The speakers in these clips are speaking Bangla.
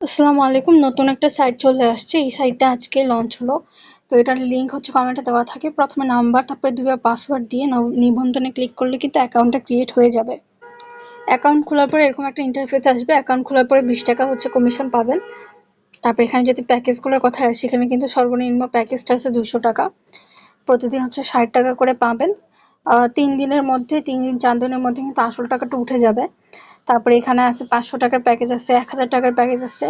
আসসালামু আলাইকুম। নতুন একটা সাইট চলে আসছে। এই সাইটটা আজকে লঞ্চ হলো। তো এটার লিঙ্ক হচ্ছে কমেন্টে দেওয়া থাকে। প্রথমে নাম্বার তারপরে দুবার পাসওয়ার্ড দিয়ে নব- নিবন্ধনে ক্লিক করলে কিন্তু অ্যাকাউন্টটা ক্রিয়েট হয়ে যাবে। অ্যাকাউন্ট খোলার পরে এরকম একটা ইন্টারফেস আসবে। অ্যাকাউন্ট খোলার পরে বিশ টাকা হচ্ছে কমিশন পাবেন। তারপর এখানে যদি প্যাকেজগুলোর কথা আসে সেখানে কিন্তু সর্বনিম্ন প্যাকেজটা আছে দুশো টাকা। প্রতিদিন হচ্ছে ষাট টাকা করে পাবেন। তিন দিনের মধ্যে, তিন দিন, চার দিনের মধ্যে কিন্তু আসল টাকাটা উঠে যাবে। তারপরে এখানে আছে পাঁচশো টাকার প্যাকেজ আছে, এক হাজার টাকার প্যাকেজ আছে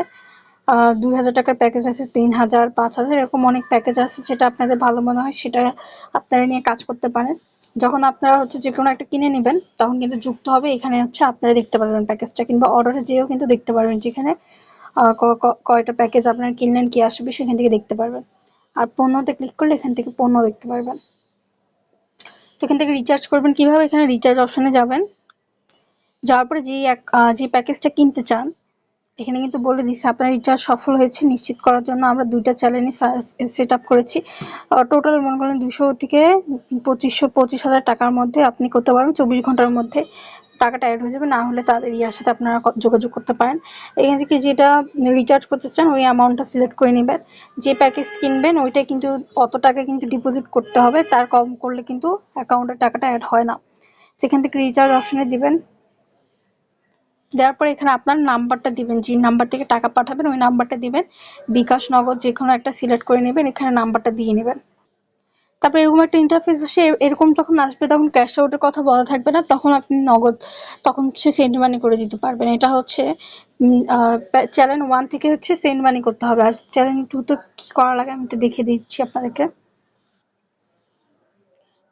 দুই হাজার টাকার প্যাকেজ আছে, তিন হাজার, পাঁচ হাজার, এরকম অনেক প্যাকেজ আছে যেটা আপনাদের ভালো মনে হয় সেটা আপনারা নিয়ে কাজ করতে পারেন। যখন আপনারা হচ্ছে যে কোনো একটা কিনে নেবেন, তখন কিন্তু যুক্ত হবে, এখানে হচ্ছে আপনারা দেখতে পারবেন প্যাকেজটা কিংবা অর্ডারে যেয়েও কিন্তু দেখতে পারবেন যেখানে কয়টা প্যাকেজ আপনারা কিনলেন, কি আসবে সেখান থেকে দেখতে পারবেন। আর পণ্যতে ক্লিক করলে এখান থেকে পণ্য দেখতে পারবেন। তো এখান থেকে রিচার্জ করবেন। কীভাবে এখানে রিচার্জ অপশনে যাবেন? যাওয়ার পরে যে এক যে প্যাকেজটা কিনতে চান, এখানে কিন্তু বলে দিচ্ছে আপনার রিচার্জ সফল হয়েছে, নিশ্চিত করার জন্য আমরা দুইটা চ্যানেলই সেট আপ করেছি। টোটাল মনে করেন দুশো থেকে পঁচিশশো, পঁচিশ হাজার টাকার মধ্যে আপনি করতে পারবেন, চব্বিশ ঘণ্টার মধ্যে টাকাটা অ্যাড হয়ে যাবে, না হলে তাদের ইয়ার সাথে আপনারা যোগাযোগ করতে পারেন। এখান থেকে যেটা রিচার্জ করতে চান, ওই অ্যামাউন্টটা সিলেক্ট করে নেবেন। যে প্যাকেজ কিনবেন ওইটা কিন্তু অত টাকা কিন্তু ডিপোজিট করতে হবে, তার কম করলে কিন্তু অ্যাকাউন্টের টাকাটা অ্যাড হয় না। তো এখান থেকে রিচার্জ অপশানে দিবেন। দেওয়ার পরে এখানে আপনার নাম্বারটা দিবেন, যে নাম্বার থেকে টাকা পাঠাবেন, ওই নাম্বারটা দিবেন। বিকাশ নগদ যে কোনো একটা সিলেক্ট করে নেবেন, এখানে নাম্বারটা দিয়ে নেবেন। তারপরে এরকম একটা ইন্টারফেস আসে, এরকম যখন আসবে তখন ক্যাশ আউটের কথা বলা থাকবে না, তখন আপনি নগদ, তখন সে সেন্ড মানি করে দিতে পারবেন। এটা হচ্ছে চ্যানেল ওয়ান থেকে হচ্ছে সেন্ড মানি করতে হবে। আর চ্যানেল টু তো কি করা লাগে আমি একটু দেখিয়ে দিচ্ছি আপনাদেরকে।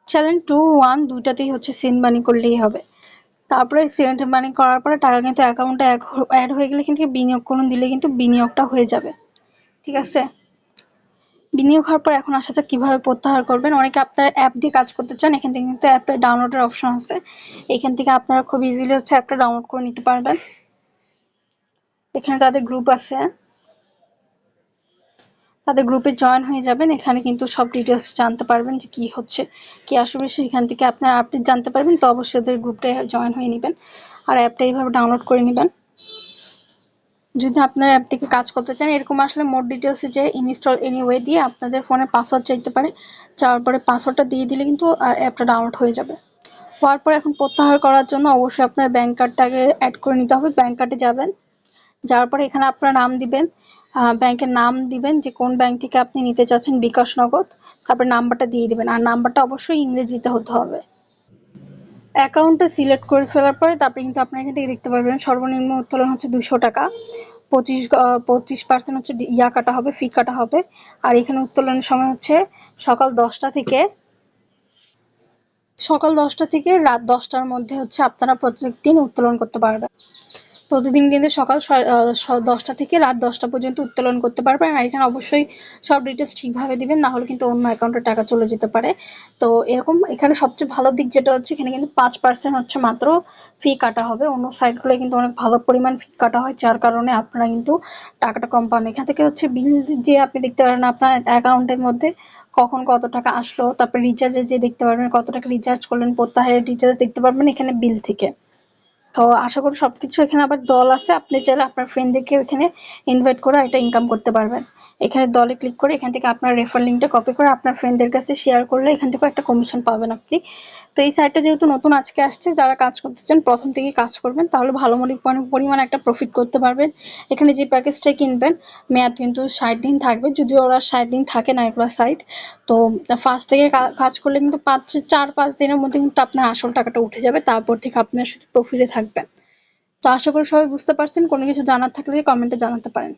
চ্যানেল টু ওয়ান দুইটাতেই হচ্ছে সেন্ড মানি করলেই হবে। তারপরে সেন্ড মানি করার পরে টাকা কিন্তু অ্যাকাউন্টে অ্যাড হয়ে গেলে কিন্তু বিনিয়োগ করুন, দিলে কিন্তু বিনিয়োগটা হয়ে যাবে। ঠিক আছে? বিনিয়োগ হওয়ার পর এখন আসা যাক কীভাবে প্রত্যাহার করবেন? অনেকে আপনারা অ্যাপ দিয়ে কাজ করতে চান, এখান থেকে কিন্তু অ্যাপে ডাউনলোডের অপশন আছে। এখান থেকে আপনারা খুব ইজিলি হচ্ছে অ্যাপটা ডাউনলোড করে নিতে পারবেন। এখানে তাদের গ্রুপ আছে। তাদের গ্রুপে জয়েন হয়ে যাবেন, এখানে কিন্তু সব ডিটেলস জানতে পারবেন যে কি হচ্ছে, কি আসবে সেখান থেকে আপনারা আপডেট জানতে পারবেন, তো অবশ্যই ওদের গ্রুপটায় জয়েন হয়ে নেবেন আর অ্যাপটা এইভাবে ডাউনলোড করে নেবেন। যদি আপনার অ্যাপ থেকে কাজ করতে চান, এরকম আসলে মোট ডিটেলসে যে ইনস্টল এনিওয়ে দিয়ে আপনাদের ফোনে পাসওয়ার্ড চাইতে পারে চাওয়ার পরে পাসওয়ার্ডটা দিয়ে দিলে কিন্তু অ্যাপটা ডাউনলোড হয়ে যাবে। হওয়ার পর এখন প্রত্যাহার করার জন্য অবশ্যই আপনার ব্যাংক কার্ডটাকে অ্যাড করে নিতে হবে ব্যাংক কার্ডে যাবেন, যাওয়ার পরে এখানে আপনার নাম দিবেন ব্যাংকের নাম দিবেন, যে কোন ব্যাংক থেকে আপনি নিতে চাচ্ছেন, বিকাশ নগদ, তারপর নাম্বারটা দিয়ে দিবেন। আর নাম্বারটা অবশ্যই ইংরেজিতে হতে হবে। অ্যাকাউন্টটা সিলেক্ট করে ফেলার পরে তারপরে কিন্তু আপনার এখান থেকে দেখতে পারবেন, সর্বনিম্ন উত্তোলন হচ্ছে দুশো টাকা। পঁচিশ পঁচিশ পার্সেন্ট হচ্ছে ইয়া কাটা হবে ফি কাটা হবে। আর এখানে উত্তোলনের সময় হচ্ছে সকাল দশটা থেকে, সকাল দশটা থেকে রাত দশটার মধ্যে হচ্ছে আপনারা প্রত্যেক দিন উত্তোলন করতে পারবেন। প্রতিদিন কিন্তু সকাল দশটা থেকে রাত দশটা পর্যন্ত উত্তোলন করতে পারবেন। আর এখানে অবশ্যই সব ডিটেলস ঠিকভাবে দিবেন, না হলে কিন্তু অন্য অ্যাকাউন্টে টাকা চলে যেতে পারে। তো এরকম এখানে সবচেয়ে ভালো দিক যেটা হচ্ছে, এখানে কিন্তু পাঁচ পার্সেন্ট হচ্ছে মাত্র ফি কাটা হবে। অন্য সাইটগুলো কিন্তু অনেক ভালো পরিমাণ ফি কাটা হয়, যার কারণে আপনারা কিন্তু টাকাটা কম পান। এখান থেকে হচ্ছে বিল যে আপনি দেখতে পারেন আপনার অ্যাকাউন্টের মধ্যে কখন কত টাকা আসলো, তারপর রিচার্জে যে দেখতে পারবেন কত টাকা রিচার্জ করলেন, প্রত্যাহারের ডিটেলস দেখতে পারবেন এখানে বিল থেকে। তো আশা করি সবকিছু এখানে আবার দল আছে। আপনি চাইলে আপনার ফ্রেন্ডদেরকে এখানে ইনভাইট করে এটা ইনকাম করতে পারবেন। এখানে দলে ক্লিক করে এখান থেকে আপনার রেফার লিঙ্কটা কপি করে আপনার ফ্রেন্ডদের কাছে শেয়ার করলে এখান থেকে একটা কমিশন পাবেন আপনি। তো এই সাইটটা যেহেতু নতুন আজকে আসছে, যারা কাজ করতে চান প্রথম থেকেই কাজ করবেন, তাহলে ভালো মনি- পরি- পরিমাণ একটা প্রফিট করতে পারবেন। এখানে যে প্যাকেজটা কিনবেন, মেয়াদ কিন্তু ষাট দিন থাকবে, যদিও ওরা ষাট দিন থাকে না এগুলো সাইট তো ফার্স্ট থেকে কাজ করলে কিন্তু পাঁচ, চার, পাঁচ দিনের মধ্যে কিন্তু আপনার আসল টাকাটা উঠে যাবে, তারপর থেকে আপনার শুধু প্রফিটে থাকবেন। তো আশা করি সবাই বুঝতে পারছেন, কোনো কিছু জানার থাকলে কমেন্টে জানাতে পারেন।